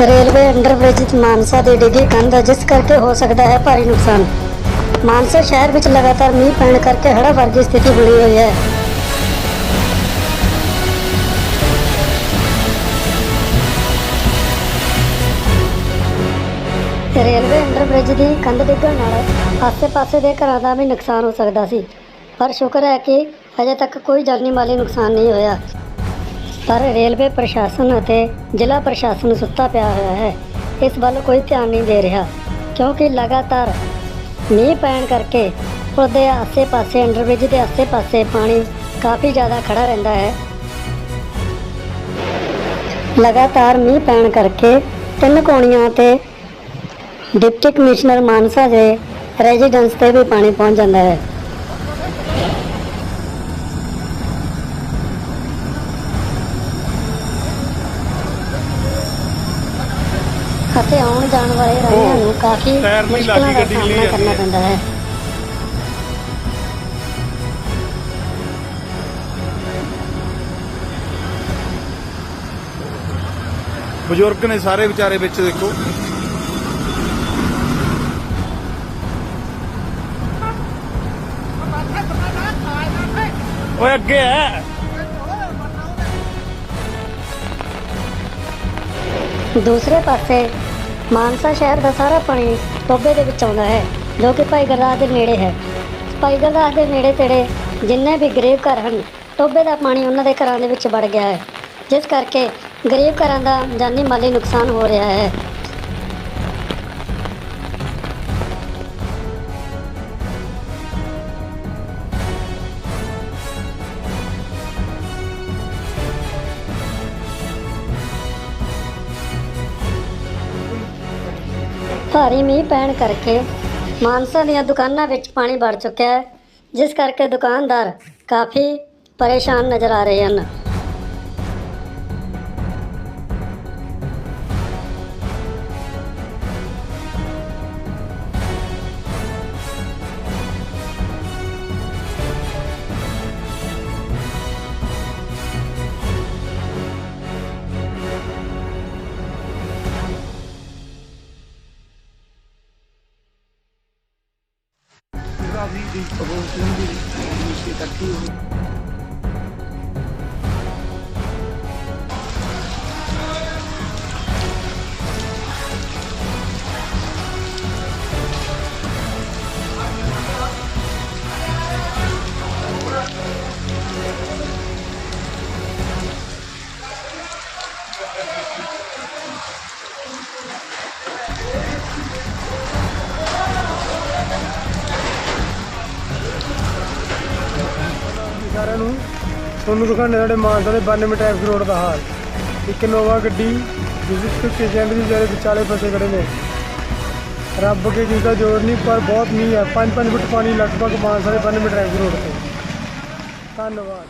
Railway underbridge Mansa ਦੀ ਡਿੱਗੀ ਕੰਧ ਜਿਸ ਕਰਕੇ ਹੋ ਸਕਦਾ ਹੈ ਭਾਰੀ ਨੁਕਸਾਨ। ਮਾਨਸਾ ਸ਼ਹਿਰ ਵਿੱਚ ਲਗਾਤਾਰ ਮੀਂਹ ਪੈਣ ਕਰਕੇ ਹੜਾ ਵਰਗੀ ਸਥਿਤੀ ਬਣੀ ਹੋਈ ਹੈ। ਰੇਲਵੇ ਅੰਡਰਬ੍ਰਿਜ ਦੀ ਕੰਧ ਡਿੱਗਣ ਨਾਲ ਆਸੇ-ਪਾਸੇ ਦੇ ਘਰਾਂ ਦਾ ਵੀ ਨੁਕਸਾਨ ਹੋ ਸਕਦਾ ਸੀ। ਪਰ ਸ਼ੁਕਰ ਹੈ ਕਿ ਅਜੇ ਤੱਕ ਕੋਈ ਜਾਨੀ ਮਾਲੀ ਨੁਕਸਾਨ ਨਹੀਂ ਹੋਇਆ। ਪਰ ਰੇਲਵੇ ਪ੍ਰਸ਼ਾਸਨ ਅਤੇ ਜ਼ਿਲ੍ਹਾ ਪ੍ਰਸ਼ਾਸਨ ਸੁੱਤਾ ਪਿਆ ਹੋਇਆ ਹੈ। ਇਸ ਵੱਲ ਕੋਈ ਧਿਆਨ ਨਹੀਂ ਦੇ ਰਿਹਾ, ਕਿਉਂਕਿ ਲਗਾਤਾਰ ਮੀਂਹ ਪੈਣ ਕਰਕੇ ਉਹਦੇ ਆਸੇ-ਪਾਸੇ, ਅੰਡਰਬ੍ਰਿਜ ਦੇ ਆਸੇ-ਪਾਸੇ ਪਾਣੀ ਕਾਫੀ ਜ਼ਿਆਦਾ ਖੜਾ ਰਹਿੰਦਾ ਹੈ। ਲਗਾਤਾਰ ਮੀਂਹ ਪੈਣ ਕਰਕੇ ਤਿੰਨ ਕੋਣੀਆਂ ਤੇ ਡਿਪਟੀ ਕਮਿਸ਼ਨਰ ਮਾਨਸਾ ਦੇ ਰੈਜ਼ੀਡੈਂਸ ਤੇ ਵੀ ਪਾਣੀ ਪਹੁੰਚ ਜਾਂਦਾ ਹੈ। ਅਤੇ ਆਉਣ ਜਾਣ ਵਾਲੇ ਰਾਹੀਆਂ ਨੂੰ ਕਾਫੀ ਟਾਇਰ ਨਹੀਂ ਮੁਸ਼ਕਲਾਂ ਦਾ ਲੱਗੀ, ਗੱਡੀ ਕਰਨਾ ਪੈਂਦਾ ਹੈ। ਬਜ਼ੁਰਗ ਨੇ ਸਾਰੇ ਵਿਚਾਰੇ ਵਿੱਚ ਦੇਖੋ। ਓਏ ਅੱਗੇ ਹੈ। ਦੂਸਰੇ ਪਾਸੇ ਮਾਨਸਾ ਸ਼ਹਿਰ ਦਾ ਸਾਰਾ ਪਾਣੀ ਟੋਬੇ ਦੇ ਵਿੱਚ ਆਉਂਦਾ ਹੈ, ਜੋ ਕਿ ਭਾਈ ਗੁਰਦਾਸ ਦੇ ਨੇੜੇ ਹੈ। ਭਾਈ ਗੁਰਦਾਸ ਦੇ ਨੇੜੇ ਤੇੜੇ ਜਿੰਨੇ ਵੀ ਗਰੀਬ ਘਰ ਹਨ ਟੋਬੇ ਦਾ ਪਾਣੀ ਉਹਨਾਂ ਦੇ ਘਰਾਂ ਦੇ ਵਿੱਚ ਵੜ ਗਿਆ ਹੈ। ਜਿਸ ਕਰਕੇ ਗਰੀਬ ਘਰਾਂ ਦਾ ਜਾਨੀ ਮਾਲੀ ਨੁਕਸਾਨ ਹੋ ਰਿਹਾ ਹੈ। ਭਾਰੀ ਮੀਂਹ ਪੈਣ ਕਰਕੇ ਮਾਨਸਾ ਦੀਆਂ ਦੁਕਾਨਾਂ ਵਿੱਚ ਪਾਣੀ ਵੜ ਚੁੱਕਿਆ ਹੈ, ਜਿਸ ਕਰਕੇ ਦੁਕਾਨਦਾਰ ਕਾਫੀ ਪਰੇਸ਼ਾਨ ਨਜ਼ਰ ਆ ਰਹੇ ਹਨ। vida y todo el mundo y los que cantan. ਸਾਰਿਆਂ ਨੂੰ। ਤੁਹਾਨੂੰ ਦਿਖਾਣੇ ਸਾਡੇ ਮਾਨਸਾ ਦੇ 92 ਟੈਕਸ ਰੋਡ ਦਾ ਹਾਲ। ਇੱਕ ਨੋਵਾ ਗੱਡੀ, ਜਿਸ ਵਿੱਚ ਪੇਸ਼ੈਂਟ ਵੀ ਜਿਹੜੇ ਵਿਚਾਲੇ ਫਸੇ ਖੜੇ ਨੇ। ਰੱਬ ਕੇ ਜੀ ਦਾ ਜ਼ੋਰ ਨਹੀਂ, ਪਰ ਬਹੁਤ ਮੀਂਹ ਹੈ। 5-5 ਫੁੱਟ ਪਾਣੀ ਲਗਭਗ ਮਾਨਸਾ ਦੇ 92 ਟੈਕਸ ਰੋਡ ਤੇ। ਧੰਨਵਾਦ।